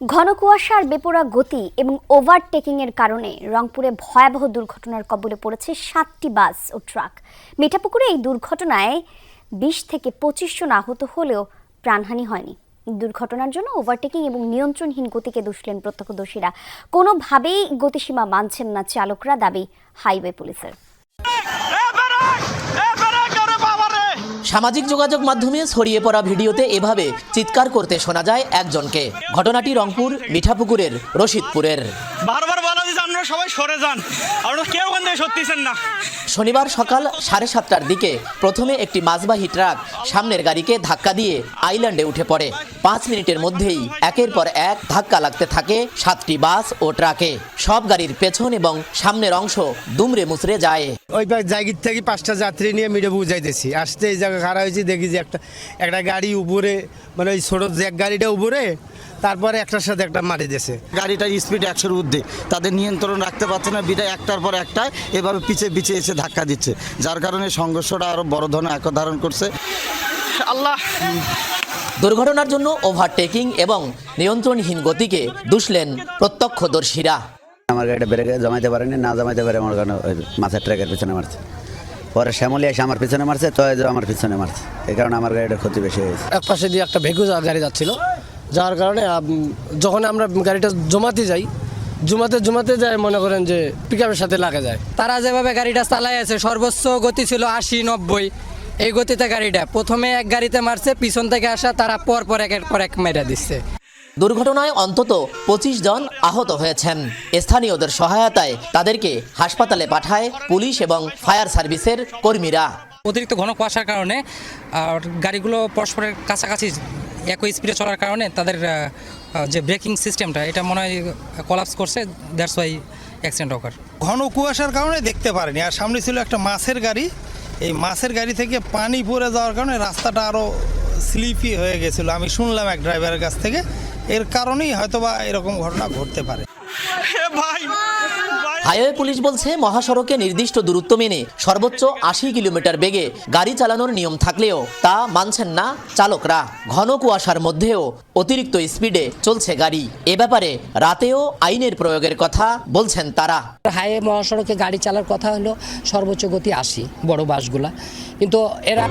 ঘন কুয়াশার বেপরা গতি এবং ওভারটেকিং এর কারণে রংপুরে ভয়াবহ দুর্ঘটনার কবলে পড়েছে সাতটি বাস ও ট্রাক। মিঠাপুকুরে এই দুর্ঘটনায় বিশ থেকে পঁচিশ জন আহত হলেও প্রাণহানি হয়নি। দুর্ঘটনার জন্য ওভারটেকিং এবং নিয়ন্ত্রণহীন গতিকে দুষলেন প্রত্যক্ষদর্শীরা। কোনোভাবেই গতিসীমা মানছেন না চালকরা, দাবি হাইওয়ে পুলিশের। সামাজিক যোগাযোগ মাধ্যমে ছড়িয়ে পড়া ভিডিওতে এভাবে চিৎকার করতে শোনা যায় একজনকে। ঘটনাটি রংপুর মিঠাপুকুরের রশিদপুরের। আপনারা সবাই সরে যান। আপনারা কেউ ওখান থেকে সত্যিছেন না। শনিবার সকাল সাড়ে সাতটার দিকে প্রথমে একটি মাছবাহী ট্রাক সামনের গাড়িকে ধাক্কা দিয়ে আইল্যান্ডে উঠে পড়ে। পাঁচ মিনিটের মধ্যেই একের পর এক ধাক্কা লাগতে থাকে সাতটি বাস ও ট্রাকে। সব গাড়ির পেছন এবং সামনের অংশ দুমড়ে মুচড়ে যায়। ওই জায়গার থেকে পাঁচটা যাত্রী নিয়ে মিডে বুঝাইতেছি আসতে এই জায়গায় খাড়া হয়েছি দেখি যে একটা একটা গাড়ি উপরে মানে ওই ছোট জ্যাক গাড়িটা উপরে তারপরে একটার সাথে একটা মারি দিয়েছে। গাড়িটার স্পিড একশোর ঊর্ধ্বে। তাদের নিয়ন্ত্রণ রাখতে পারছে না বিদায় একটার পর একটা এভাবে পিছিয়ে পিছিয়ে এসে ধাক্কা দিচ্ছে। যার কারণে সংঘর্ষটা আরও বড় ধরনের এক ধারণ করছে। আল্লাহ দুর্ঘটনার জন্য ওভারটেকিং এবং নিয়ন্ত্রণহীন গতিকে দুষলেন প্রত্যক্ষদর্শীরা। আমার গাড়িটা ব্রেকে জমাইতে পারেনি না জমাইতে পারে আমার কারণে মাছের ট্র্যাকের পিছনে মারছে। পরে শ্যামলি এসে আমার পিছনে মারছে তো আমার পিছনে মারছে। এই কারণে আমার গাড়িটার ক্ষতি বেশি হয়েছে। এক পাশে দিয়ে একটা ভেগু গাড়ি যাচ্ছিল যার কারণে যখন আমরা গাড়িটা জমাতে যাই জমাতে জুমাতে যায় মনে করেন যে পিকআপের সাথে লাগে যায়। তারা যেভাবে গাড়িটা চালায় আছে সর্বোচ্চ গতি ছিল আশি নব্বই। এই গতিতে গাড়িটা প্রথমে এক গাড়িতে মারছে পিছন থেকে আসা তারা পর পর একের পর এক মেরা দিচ্ছে। দুর্ঘটনায় অন্তত পঁচিশ জন আহত হয়েছেন। স্থানীয়দের সহায়তায় তাদেরকে হাসপাতালে পাঠায় পুলিশ এবং ফায়ার সার্ভিসের কর্মীরা। অতিরিক্ত ঘন কুয়াশার কারণে আর গাড়িগুলো পরস্পরের কাছাকাছি একই স্পিডে চলার কারণে তাদের যে ব্রেকিং সিস্টেমটা এটা মনে হয় কলাপস করছে দ্যাটস ওয়াই অ্যাক্সিডেন্ট অকার ঘন কুয়াশার কারণে দেখতে পারেনি। আর সামনে ছিল একটা মাছের গাড়ি। এই মাছের গাড়ি থেকে পানি পড়ে যাওয়ার কারণে রাস্তাটা আরও স্লিপি হয়ে গেছিল। আমি শুনলাম এক ড্রাইভারের কাছ থেকে। এর কারণেই হয়তোবা এরকম ঘটনা ঘটতে পারে। হাইওয়ে পুলিশ বলছে, মহাসড়কে নির্দিষ্ট দূরত্ব মেনে সর্বোচ্চ আশি কিলোমিটার বেগে গাড়ি চালানোর নিয়ম থাকলেও তা মানছেন না চালকরা। ঘন কুয়াশার মধ্যেও অতিরিক্ত স্পিডে চলছে গাড়ি। এ ব্যাপারে রাতেও আইনের প্রয়োগের কথা বলছেন তারা। হাইওয়ে মহাসড়কে গাড়ি চালার কথা হলো সর্বোচ্চ গতি আশি, বড় বাসগুলা। কিন্তু এরা